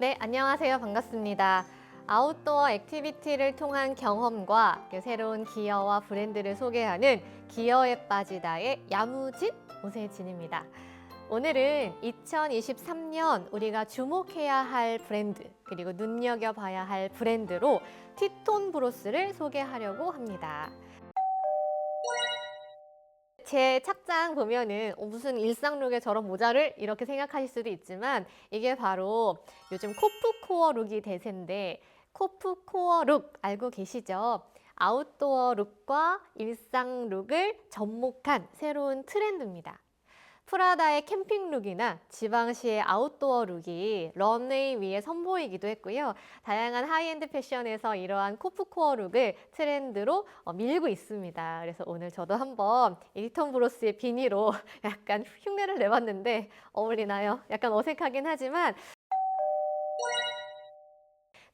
네, 안녕하세요. 반갑습니다. 아웃도어 액티비티를 통한 경험과 그 새로운 기어와 브랜드를 소개하는 기어에 빠지다의 야무진 오세진입니다. 오늘은 2023년 우리가 주목해야 할 브랜드 그리고 눈여겨봐야 할 브랜드로 티톤 브로스를 소개하려고 합니다. 제 착장 보면은 어, 무슨 일상룩에 저런 모자를 이렇게 생각하실 수도 있지만 이게 바로 요즘 코프코어 룩이 대세인데 코프코어 룩 알고 계시죠? 아웃도어 룩과 일상 룩을 접목한 새로운 트렌드입니다. 프라다의 캠핑 룩이나 지방시의 아웃도어 룩이 런웨이 위에 선보이기도 했고요. 다양한 하이엔드 패션에서 이러한 코프코어 룩을 트렌드로 어, 밀고 있습니다. 그래서 오늘 저도 한번 리턴 브로스의 비니로 약간 흉내를 내봤는데 어울리나요? 약간 어색하긴 하지만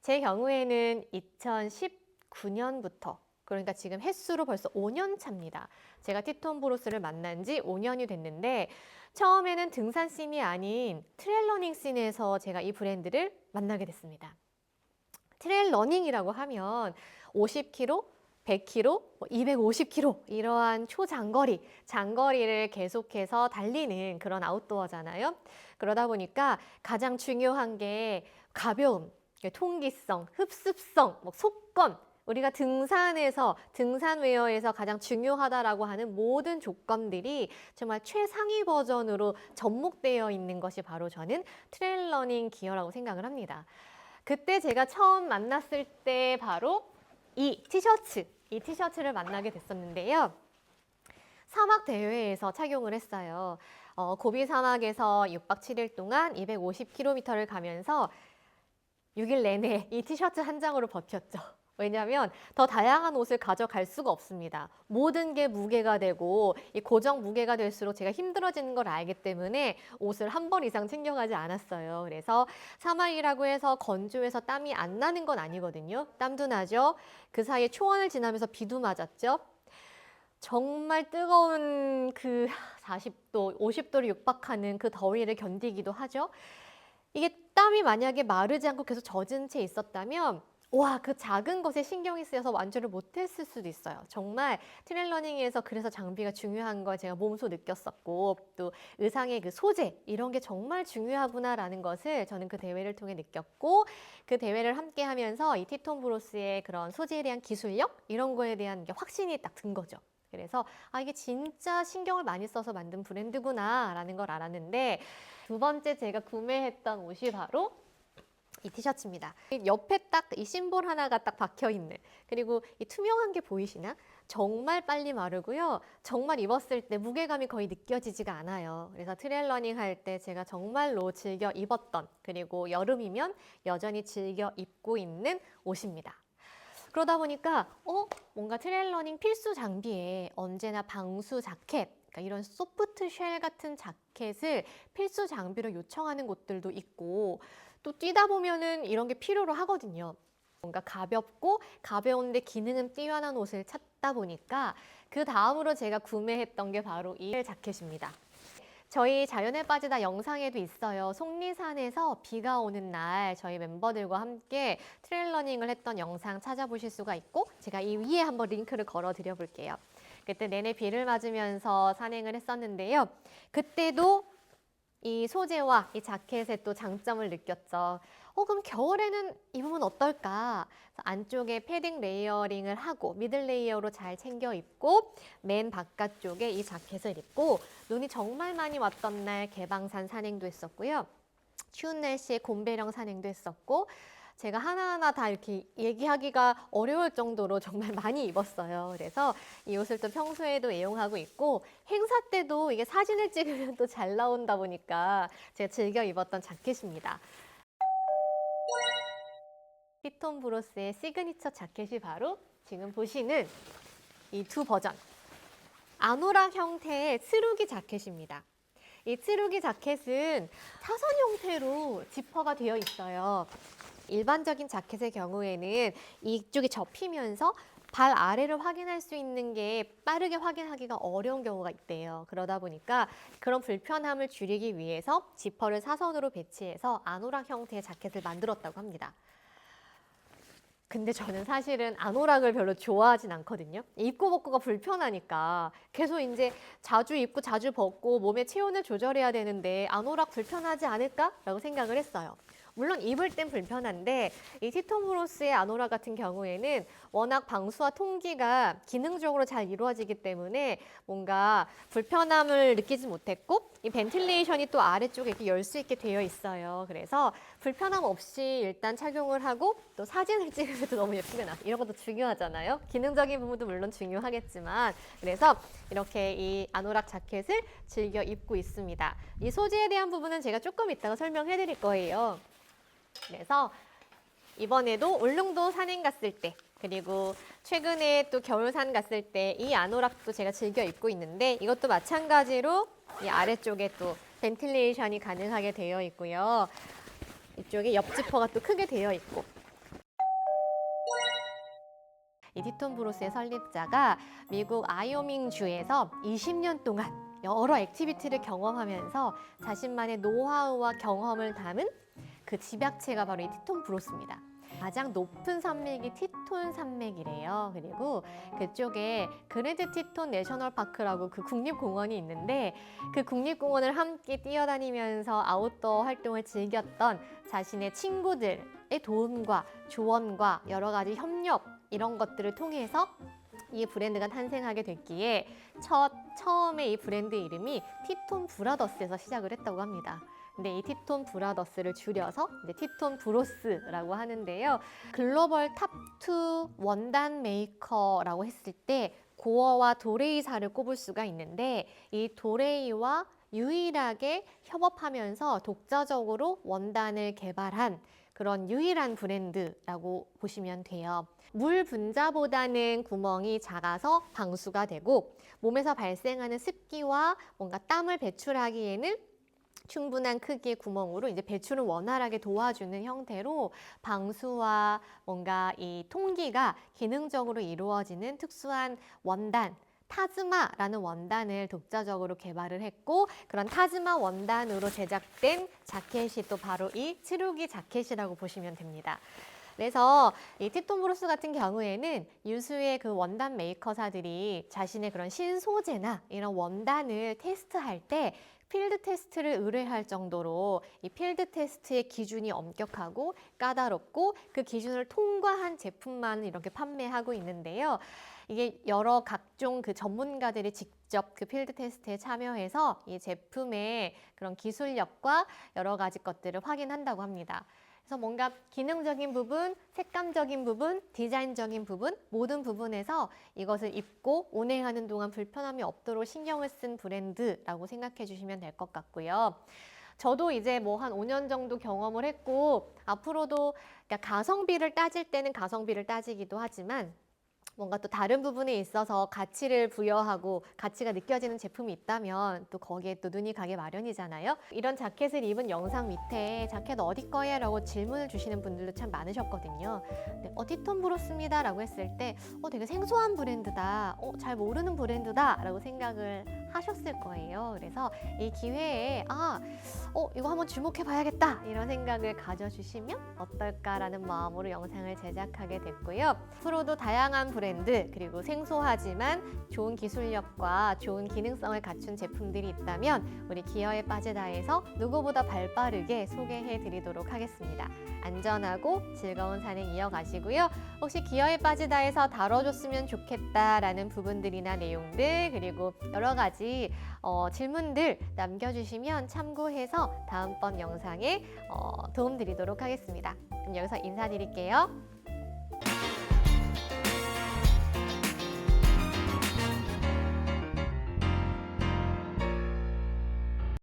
제 경우에는 2019년부터 그러니까 지금 횟수로 벌써 5년 차입니다. 제가 티톤 브로스를 만난 지 5년이 됐는데 처음에는 등산 씬이 아닌 트레일 러닝 씬에서 제가 이 브랜드를 만나게 됐습니다. 트레일 러닝이라고 하면 50km, 100km, 250km 이러한 초장거리, 장거리를 계속해서 달리는 그런 아웃도어잖아요. 그러다 보니까 가장 중요한 게 가벼움, 통기성, 흡습성, 뭐 속건 우리가 등산에서 등산 웨어에서 가장 중요하다라고 하는 모든 조건들이 정말 최상위 버전으로 접목되어 있는 것이 바로 저는 트레일 러닝 기어라고 생각을 합니다. 그때 제가 처음 만났을 때 바로 이 티셔츠, 이 티셔츠를 만나게 됐었는데요. 사막 대회에서 착용을 했어요. 어, 고비 사막에서 6박 7일 동안 250km를 가면서 6일 내내 이 티셔츠 한 장으로 버텼죠. 왜냐하면 더 다양한 옷을 가져갈 수가 없습니다. 모든 게 무게가 되고 이 고정 무게가 될수록 제가 힘들어지는 걸 알기 때문에 옷을 한 벌 이상 챙겨가지 않았어요. 그래서 사막이라고 해서 건조해서 땀이 안 나는 건 아니거든요. 땀도 나죠. 그 사이에 초원을 지나면서 비도 맞았죠. 정말 뜨거운 그 40도, 50도를 육박하는 그 더위를 견디기도 하죠. 이게 땀이 만약에 마르지 않고 계속 젖은 채 있었다면 와, 그 작은 것에 신경이 쓰여서 완주를 못했을 수도 있어요. 정말 트레일 러닝에서 그래서 장비가 중요한 걸 제가 몸소 느꼈었고 또 의상의 그 소재 이런 게 정말 중요하구나라는 것을 저는 그 대회를 통해 느꼈고 그 대회를 함께 하면서 이 티톤 브로스의 그런 소재에 대한 기술력 이런 거에 대한 게 확신이 딱 든 거죠. 그래서 아 이게 진짜 신경을 많이 써서 만든 브랜드구나라는 걸 알았는데 두 번째 제가 구매했던 옷이 바로 이 티셔츠입니다. 이 옆에 딱 이 심볼 하나가 딱 박혀 있는 그리고 이 투명한 게 보이시나? 정말 빨리 마르고요. 정말 입었을 때 무게감이 거의 느껴지지가 않아요. 그래서 트레일 러닝 할 때 제가 정말로 즐겨 입었던 그리고 여름이면 여전히 즐겨 입고 있는 옷입니다. 그러다 보니까 어 뭔가 트레일 러닝 필수 장비에 언제나 방수 자켓 그러니까 이런 소프트 쉘 같은 자켓을 필수 장비로 요청하는 곳들도 있고 또 뛰다 보면은 이런 게 필요로 하거든요. 뭔가 가볍고 가벼운데 기능은 뛰어난 옷을 찾다 보니까 그 다음으로 제가 구매했던 게 바로 이 자켓입니다. 저희 자연에 빠지다 영상에도 있어요. 속리산에서 비가 오는 날 저희 멤버들과 함께 트레일 러닝을 했던 영상 찾아보실 수가 있고 제가 이 위에 한번 링크를 걸어 드려 볼게요. 그때 내내 비를 맞으면서 산행을 했었는데요. 그때도 이 소재와 이 자켓의 또 장점을 느꼈죠. 어, 그럼 겨울에는 입으면 어떨까? 안쪽에 패딩 레이어링을 하고 미들 레이어로 잘 챙겨 입고 맨 바깥쪽에 이 자켓을 입고 눈이 정말 많이 왔던 날 개방산 산행도 했었고요. 추운 날씨에 곰배령 산행도 했었고 제가 하나하나 다 이렇게 얘기하기가 어려울 정도로 정말 많이 입었어요. 그래서 이 옷을 또 평소에도 애용하고 있고 행사 때도 이게 사진을 찍으면 또 잘 나온다 보니까 제가 즐겨 입었던 자켓입니다. 히톤 브로스의 시그니처 자켓이 바로 지금 보시는 이 두 버전. 아노락 형태의 스루기 자켓입니다. 이 트루기 자켓은 사선 형태로 지퍼가 되어 있어요. 일반적인 자켓의 경우에는 이쪽이 접히면서 발 아래를 확인할 수 있는 게 빠르게 확인하기가 어려운 경우가 있대요. 그러다 보니까 그런 불편함을 줄이기 위해서 지퍼를 사선으로 배치해서 아노락 형태의 자켓을 만들었다고 합니다. 근데 저는 사실은 아노락을 별로 좋아하진 않거든요. 입고 벗고가 불편하니까 계속 이제 자주 입고 자주 벗고 몸의 체온을 조절해야 되는데 아노락 불편하지 않을까라고 생각을 했어요. 물론 입을 땐 불편한데 이 티톰브로스의 아노라 같은 경우에는 워낙 방수와 통기가 기능적으로 잘 이루어지기 때문에 뭔가 불편함을 느끼지 못했고 이 벤틸레이션이 또 아래쪽에 이렇게 열 수 있게 되어 있어요. 그래서 불편함 없이 일단 착용을 하고 또 사진을 찍을 때도 너무 예쁘게 나. 이런 것도 중요하잖아요. 기능적인 부분도 물론 중요하겠지만 그래서 이렇게 이 아노락 자켓을 즐겨 입고 있습니다. 이 소재에 대한 부분은 제가 조금 이따가 설명해 드릴 거예요. 그래서 이번에도 울릉도 산행 갔을 때 그리고 최근에 또 겨울산 갔을 때 이 아노락도 제가 즐겨 입고 있는데 이것도 마찬가지로 이 아래쪽에 또 벤틸레이션이 가능하게 되어 있고요. 이쪽에 옆 지퍼가 또 크게 되어 있고 이 티톤 브로스의 설립자가 미국 아이오밍 주에서 20년 동안 여러 액티비티를 경험하면서 자신만의 노하우와 경험을 담은 그 집약체가 바로 이 티톤 브로스입니다. 가장 높은 산맥이 티톤 산맥이래요. 그리고 그쪽에 그랜드 티톤 내셔널 파크라고 그 국립공원이 있는데 그 국립공원을 함께 뛰어다니면서 아웃도어 활동을 즐겼던 자신의 친구들의 도움과 조언과 여러 가지 협력 이런 것들을 통해서 이 브랜드가 탄생하게 됐기에 첫 처음에 이 브랜드 이름이 티톤 브라더스에서 시작을 했다고 합니다. 근데 이 티톤 브라더스를 줄여서 이제 티톤 브로스라고 하는데요. 글로벌 탑2 원단 메이커라고 했을 때 고어와 도레이사를 꼽을 수가 있는데 이 도레이와 유일하게 협업하면서 독자적으로 원단을 개발한 그런 유일한 브랜드라고 보시면 돼요. 물 분자보다는 구멍이 작아서 방수가 되고 몸에서 발생하는 습기와 뭔가 땀을 배출하기에는 충분한 크기의 구멍으로 이제 배출을 원활하게 도와주는 형태로 방수와 뭔가 이 통기가 기능적으로 이루어지는 특수한 원단 타즈마라는 원단을 독자적으로 개발을 했고 그런 타즈마 원단으로 제작된 자켓이 또 바로 이 치루기 자켓이라고 보시면 됩니다. 그래서 이 티톤 브루스 같은 경우에는 유수의 그 원단 메이커사들이 자신의 그런 신소재나 이런 원단을 테스트할 때 필드 테스트를 의뢰할 정도로 이 필드 테스트의 기준이 엄격하고 까다롭고 그 기준을 통과한 제품만 이렇게 판매하고 있는데요. 이게 여러 각종 그 전문가들이 직접 그 필드 테스트에 참여해서 이 제품의 그런 기술력과 여러 가지 것들을 확인한다고 합니다. 그래서 뭔가 기능적인 부분, 색감적인 부분, 디자인적인 부분 모든 부분에서 이것을 입고 운행하는 동안 불편함이 없도록 신경을 쓴 브랜드라고 생각해 주시면 될 것 같고요. 저도 이제 뭐 한 5년 정도 경험을 했고 앞으로도 그러니까 가성비를 따질 때는 가성비를 따지기도 하지만 뭔가 또 다른 부분에 있어서 가치를 부여하고 가치가 느껴지는 제품이 있다면 또 거기에 또 눈이 가게 마련이잖아요. 이런 자켓을 입은 영상 밑에 자켓 어디 거예요? 라고 질문을 주시는 분들도 참 많으셨거든요. 네, 어, 티톤 브로스입니다. 라고 했을 때 어, 되게 생소한 브랜드다. 어, 잘 모르는 브랜드다. 라고 생각을 하셨을 거예요. 그래서 이 기회에 아, 어, 이거 한번 주목해 봐야겠다. 이런 생각을 가져주시면 어떨까라는 마음으로 영상을 제작하게 됐고요. 앞으로도 다양한 브랜드 그리고 생소하지만 좋은 기술력과 좋은 기능성을 갖춘 제품들이 있다면 우리 기어에 빠지다에서 누구보다 발빠르게 소개해 드리도록 하겠습니다. 안전하고 즐거운 산행 이어가시고요. 혹시 기어에 빠지다에서 다뤄줬으면 좋겠다라는 부분들이나 내용들 그리고 여러 가지 어, 질문들 남겨주시면 참고해서 다음번 영상에 어, 도움 드리도록 하겠습니다. 그럼 여기서 인사드릴게요.